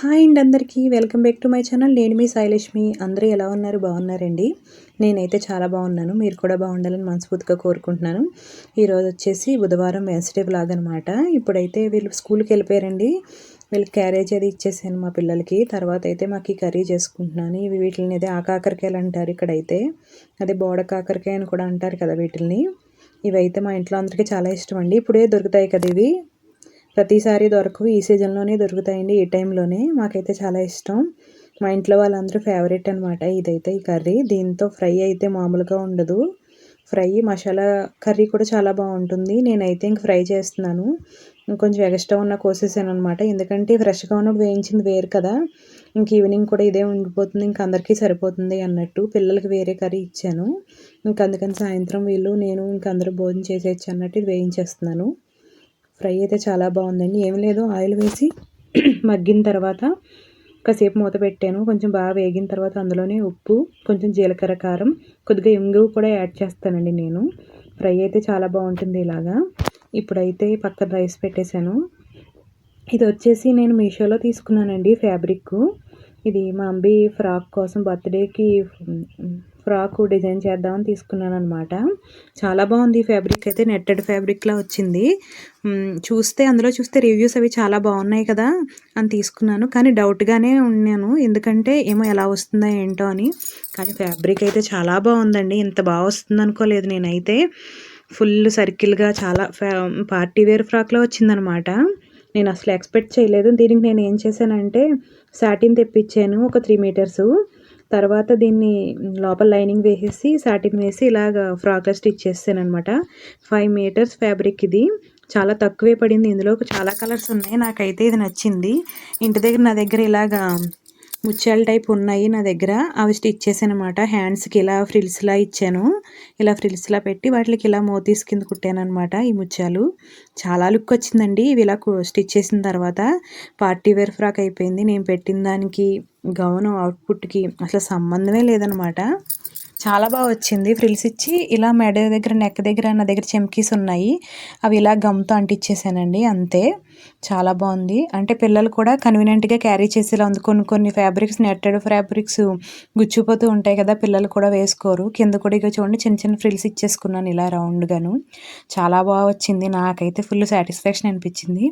Hi అండి అందరికీ. Welcome back to my channel. నేను మీ శైలక్ష్మి అందరూ ఎలా ఉన్నారు? బాగున్నారండి? నేనైతే చాలా బాగున్నాను. మీరు కూడా బాగుండాలని మనస్ఫూర్తిగా కోరుకుంటున్నాను. ఈరోజు వచ్చేసి బుధవారం వెన్స్డే బ్లాగ్ అనమాట ఇప్పుడైతే వీళ్ళు స్కూల్కి వెళ్ళిపోయారండి. వీళ్ళకి క్యారేజ్ అది ఇచ్చేసాను మా పిల్లలకి. తర్వాత అయితే మాకు ఈ కర్రీ చేసుకుంటున్నాను. ఇవి వీటిని అయితే ఆకాకరకాయలు అంటారు ఇక్కడైతే. అదే బోడ కాకరకాయ అని కూడా అంటారు కదా వీటిని ఇవైతే మా ఇంట్లో అందరికీ చాలా ఇష్టం అండి. ఇప్పుడే దొరుకుతాయి కదా ఇవి. ప్రతిసారి దొరకవు ఈ సీజన్లోనే దొరుకుతాయండి. ఈ టైంలోనే మాకైతే చాలా ఇష్టం. మా ఇంట్లో వాళ్ళందరూ ఫేవరెట్ అనమాట ఇదైతే ఈ కర్రీ. దీంతో ఫ్రై అయితే మామూలుగా ఉండదు. ఫ్రై మసాలా కర్రీ కూడా చాలా బాగుంటుంది. నేనైతే ఇంక ఫ్రై చేస్తున్నాను. ఇంకొంచెం ఎక్స్ట్రా ఉన్న కోసేసాను అనమాట ఎందుకంటే ఫ్రెష్గా ఉన్నప్పుడు వేయించింది వేరు కదా. ఇంక ఈవినింగ్ కూడా ఇదే ఉండిపోతుంది. ఇంక అందరికీ సరిపోతుంది అన్నట్టు పిల్లలకి వేరే కర్రీ ఇచ్చాను. ఇంక అందుకని సాయంత్రం వీళ్ళు నేను ఇంక అందరూ భోజనం చేసేయచ్చు అన్నట్టు ఇది వేయించేస్తున్నాను. ఫ్రై అయితే చాలా బాగుందండి. ఏం లేదు ఆయిల్ వేసి మగ్గిన తర్వాత కాసేపు మూత పెట్టాను. కొంచెం బాగా వేగిన తర్వాత అందులోనే ఉప్పు కొంచెం జీలకర్ర కారం కొద్దిగా ఇంగువ కూడా యాడ్ చేస్తానండి నేను. ఫ్రై అయితే చాలా బాగుంటుంది ఇలాగా. ఇప్పుడైతే పక్కన రైస్ పెట్టేశాను. ఇది వచ్చేసి నేను మీషోలో తీసుకున్నానండి ఫ్యాబ్రిక్ ఇది మా అంబి ఫ్రాక్ కోసం బర్త్డేకి ఫ్రాక్ డిజైన్ చేద్దామని తీసుకున్నాను అనమాట చాలా బాగుంది ఫ్యాబ్రిక్ అయితే నెట్టెడ్ ఫ్యాబ్రిక్లా వచ్చింది. చూస్తే అందులో చూస్తే రివ్యూస్ అవి చాలా బాగున్నాయి కదా అని తీసుకున్నాను. కానీ డౌట్గానే ఉన్నాను. ఎందుకంటే ఏమో ఎలా వస్తుందో ఏంటో అని. కానీ ఫ్యాబ్రిక్ అయితే చాలా బాగుందండి. ఇంత బాగా వస్తుంది అనుకోలేదు నేనైతే. ఫుల్ సర్కిల్గా చాలా పార్టీ వేర్ ఫ్రాక్లో వచ్చిందనమాట నేను అసలు ఎక్స్పెక్ట్ చేయలేదు. దీనికి నేను ఏం చేశానంటే సాటిన్ తెప్పించాను ఒక త్రీ మీటర్సు. తర్వాత దీన్ని లోపల లైనింగ్ వేసేసి సాటిన్ వేసి ఇలాగ ఫ్రాక్లో స్టిచ్ చేస్తాను అనమాట ఫైవ్ మీటర్స్ ఫ్యాబ్రిక్ ఇది. చాలా తక్కువే పడింది. ఇందులో చాలా కలర్స్ ఉన్నాయి. నాకైతే ఇది నచ్చింది. ఇంటి దగ్గర నా దగ్గర ఇలాగా ముత్యాల టైప్ ఉన్నాయి నా దగ్గర. అవి స్టిచ్ చేసానమాట హ్యాండ్స్కి ఇలా ఫ్రిల్స్లా ఇచ్చాను. ఇలా ఫ్రిల్స్లా పెట్టి వాటికి ఇలా మోతీస్ కింద కుట్టాను అనమాట ఈ ముత్యాలు. చాలా లుక్ వచ్చిందండి. ఇవి ఇలా స్టిచ్ చేసిన తర్వాత పార్టీ వేర్ ఫ్రాక్ అయిపోయింది. నేను పెట్టిన దానికి గౌన్ అవుట్పుట్కి అసలు సంబంధమే లేదనమాట చాలా బాగా వచ్చింది. ఫ్రిల్స్ ఇచ్చి ఇలా మెడ దగ్గర నెక్ దగ్గర నా దగ్గర చెమ్కీస్ ఉన్నాయి. అవి ఇలా గమ్తో అంటించేసానండి అంతే. చాలా బాగుంది. అంటే పిల్లలు కూడా కన్వీనియంట్గా క్యారీ చేసేలా ఉంది. కొన్ని కొన్ని ఫ్యాబ్రిక్స్ నెట్టెడ్ ఫ్యాబ్రిక్స్ గుచ్చిపోతూ ఉంటాయి కదా పిల్లలు కూడా వేసుకోరు. కింద కూడా ఇక చూడండి చిన్న చిన్న ఫ్రిల్స్ ఇచ్చేసుకున్నాను ఇలా రౌండ్గాను. చాలా బాగా వచ్చింది. నాకైతే ఫుల్ సాటిస్ఫాక్షన్ అనిపించింది.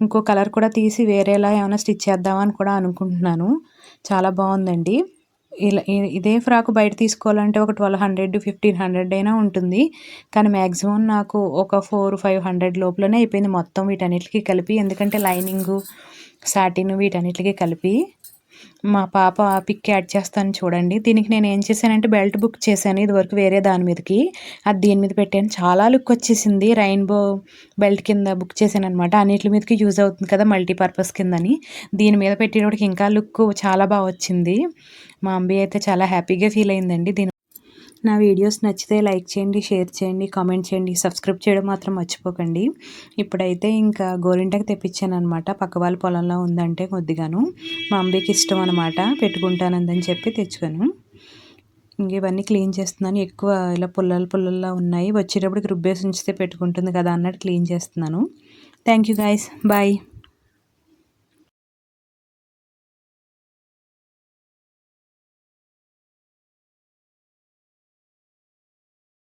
ఇంకో కలర్ కూడా తీసి వేరేలా ఏమైనా స్టిచ్ చేద్దామని కూడా అనుకుంటున్నాను. చాలా బాగుందండి. ఇలా ఇదే ఫ్రాక్ బయట తీసుకోవాలంటే ఒక ట్వెల్వ్ హండ్రెడ్ ఫిఫ్టీన్ హండ్రెడ్ అయినా ఉంటుంది. కానీ మ్యాక్సిమం నాకు ఒక ఫోర్ ఫైవ్ హండ్రెడ్ లోపలనే అయిపోయింది మొత్తం వీటన్నిటికీ కలిపి. ఎందుకంటే లైనింగు సాటిన్ వీటన్నిటికీ కలిపి మా పాప పిక్ యాడ్ చేస్తాను చూడండి. దీనికి నేను ఏం చేశానంటే బెల్ట్ బుక్ చేశాను. ఇదివరకు వేరే దాని మీదకి. అది దీని మీద పెట్టాను. చాలా లుక్ వచ్చేసింది. రైన్బో బెల్ట్ కింద బుక్ చేశాను అనమాట అన్నిటి మీదకి యూజ్ అవుతుంది కదా మల్టీపర్పస్ కిందని. దీని మీద పెట్టేటప్పటికి ఇంకా లుక్ చాలా బాగా వచ్చింది. మా అంబి అయితే చాలా హ్యాపీగా ఫీల్ అయిందండి. దీని నా వీడియోస్ నచ్చితే లైక్ చేయండి షేర్ చేయండి కామెంట్ చేయండి. సబ్స్క్రైబ్ చేయడం మాత్రం మర్చిపోకండి. ఇప్పుడైతే ఇంకా గోరింటకి తెప్పించాను అనమాట పక్క వాళ్ళ పొలంలో ఉందంటే కొద్దిగాను. మా అంబికి ఇష్టం అనమాట పెట్టుకుంటానందని చెప్పి తెచ్చుకాను. ఇంక ఇవన్నీ క్లీన్ చేస్తున్నాను. ఎక్కువ ఇలా పుల్లలు పుల్లల్లా ఉన్నాయి. వచ్చేటప్పటికి రుబ్బేసి ఉంచితే పెట్టుకుంటుంది కదా అన్నట్టు క్లీన్ చేస్తున్నాను. Thank you guys bye